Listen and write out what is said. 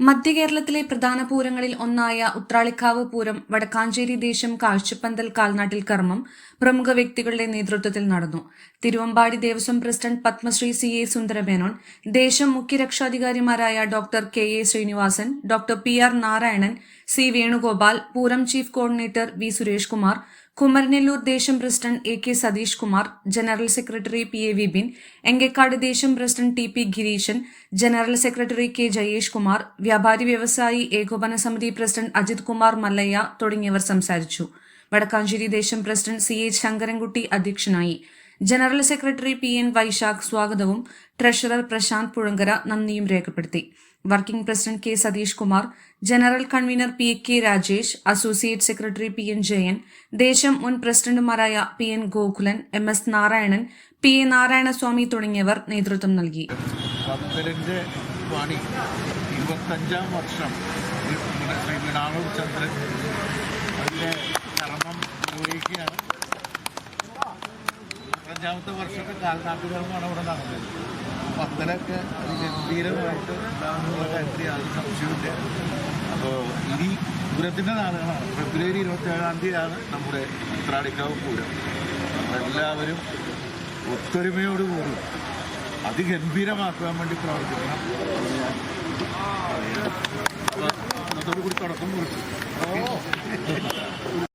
മധ്യകേരളത്തിലെ പ്രധാന പൂരങ്ങളിൽ ഒന്നായ ഉത്രാളിക്കാവ് പൂരം വടക്കാഞ്ചേരി ദേശം കാഴ്ചപ്പന്തൽ കാൽനാട്ടിൽ കർമ്മം പ്രമുഖ വ്യക്തികളുടെ നേതൃത്വത്തിൽ നടന്നു. Thiruvambadi Devaswom president Padmashri C A Sundaramenon ദേശം മുഖ്യ രക്ഷാധികാരിമാരായ doctor K A Srinivasan doctor P R Narayanan C Venugopal Pooram chief coordinator V Suresh Kumar Kumaranellur ദേശം president A K Satheesh Kumar general secretary P A Vipin Enkakkad ദേശം president T P Gireeshan general secretary K Jayesh Kumar വ്യാപാരി വ്യവസായി ഏകോപന സമിതി president Ajith Kumar Mallayya തുടങ്ങിയവർ സംസാരിച്ചു. വടക്കാഞ്ചേരി ദേശം president C H Sankarankutty അധ്യക്ഷനായി. General secretary P N Vaisakh സ്വാഗതവും ട്രഷറർ പ്രശാന്ത് പുഴങ്കര നന്ദിയും രേഖപ്പെടുത്തി. Working president K Satheesh Kumar general convener P K Rajesh associate secretary P N Jayan ദേശം മുൻ പ്രസിഡന്റുമാരായ P N Gokulan M S Narayanan P A Narayanaswamy തുടങ്ങിയവർ നേതൃത്വം നൽകി. വർഷം ചന്ദ്രൻ ഇരുപത്തഞ്ചാമത്തെ വർഷത്തെ കാൽനാട്ടുകർമ്മമാണ് ഇവിടെ നടന്നത്. പന്തലൊക്കെ അതിഗംഭീരമായിട്ട് ഉണ്ടാകുന്നുള്ള കാര്യത്തിൽ യാതൊരു സംശയമില്ല. അപ്പോൾ ഇനി പൂരത്തിന്റെ നാളുകളാണ്. ഫെബ്രുവരി ഇരുപത്തേഴാം തീയതിയാണ് നമ്മുടെ ഉത്രാടിക്കാവ് പൂരം. എല്ലാവരും ഒത്തൊരുമയോടുകൂടി അതിഗംഭീരമാക്കുവാൻ വേണ്ടി പ്രവർത്തിക്കണം. അതോടുകൂടി തുടക്കം കുറിച്ചു.